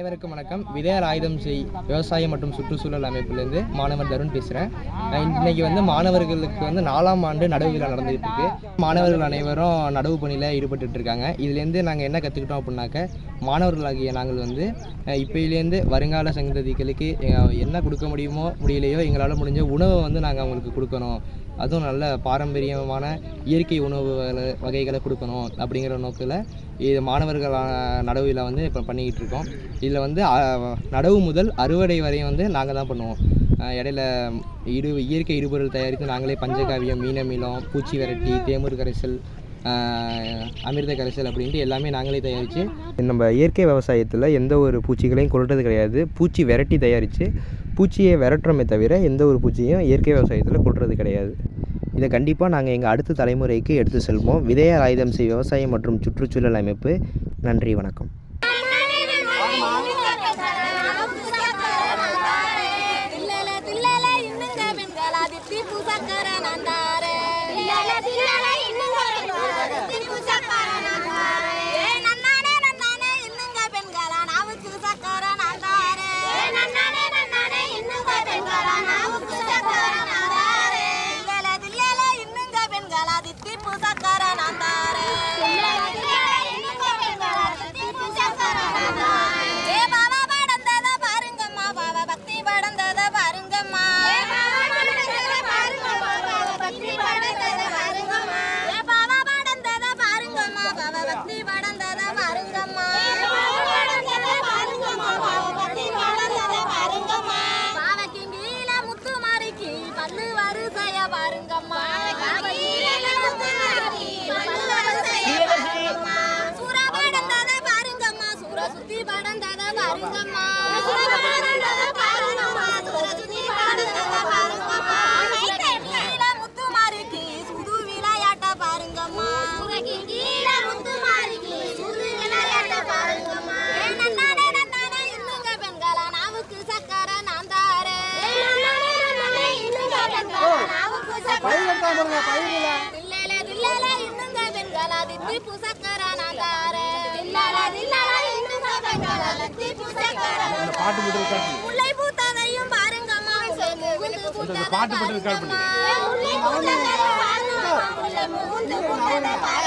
அனைவருக்கும் வணக்கம். விதையார் ஆயுதம் செய் விவசாயம் மற்றும் சுற்றுச்சூழல் அமைப்பிலேருந்து மாணவர் தருண் பேசுகிறேன் இன்னைக்கு வந்து மாணவர்களுக்கு வந்து நாலாம் ஆண்டு நடவு விழா நடந்துகிட்டு இருக்கு. மாணவர்கள் அனைவரும் நடவு பணியில் ஈடுபட்டு இருக்காங்க. இதுலேருந்து நாங்கள் என்ன கற்றுக்கிட்டோம் அப்படின்னாக்க மாணவர்களாகிய நாங்கள் வந்து அஹ், இப்பயிலேருந்து வருங்கால சங்கதிகளுக்கு என்ன கொடுக்க முடியுமோ முடியலையோ எங்களால் முடிஞ்ச உணவை வந்து நாங்கள் அவங்களுக்கு கொடுக்கணும். அதுவும் நல்ல பாரம்பரியமான இயற்கை உணவு வகை- வகைகளை கொடுக்கணும் அப்படிங்கிற நோக்கில் இது மாணவர்கள் நடவில் வந்து இப்போ பண்ணிக்கிட்டு இருக்கோம் இதில் வந்து நடவு முதல் அறுவடை வரையும் வந்து நாங்கள் தான் பண்ணுவோம். இடையில இடு இயற்கை இடுபொருள் தயாரித்து நாங்களே பஞ்சகாவியம் மீனமிலம் பூச்சி விரட்டி தேமூர் கரைசல் அமிர்த கரைசல் அப்படின்ட்டு எல்லாமே நாங்களே தயாரித்து நம்ம இயற்கை விவசாயத்தில் எந்த ஒரு பூச்சிகளையும் கொல்றது கிடையாது. பூச்சி விரட்டி தயாரித்து பூச்சியை விரட்டுறோமே தவிர எந்த ஒரு பூச்சியும் இயற்கை விவசாயத்தில் கொல்றது கிடையாது. இதை கண்டிப்பாக நாங்கள் எங்கள் அடுத்த தலைமுறைக்கு எடுத்து செல்வோம். விதையார் ஆயுதம் செய் விவசாயம் மற்றும் சுற்றுச்சூழல் அமைப்பு. நன்றி வணக்கம். சக்கர பக்தி படந்தத பாருங்கம்மா. பாவக்கின் கீழ முத்து மாறிக்கி பல்லு வரிசைய பாருங்கம்மா. சூற படந்தத பாருங்கம்மா. சூற சுத்தி படந்தத பாருங்கம்மா. சக்கரை தில்லேல தில்லேல இன்னுங்க பெண்களா தித்தி புசக்கர தாரேன் தில்லால தில்லால இன்னுங்க பெண்களா தித்தி புசக்கர நான் தாரேன் முல்லை பூத்ததையும் பாருங்கம்மா முல்லை பூந்து பூத்ததை பாருங்கம்மா முல்லை பூத்ததையும் பாருங்கம்மா முல்லை பூத்ததை பாருங்கம்மா முல்லைக்கு கீழ முத்து மாறிக்கி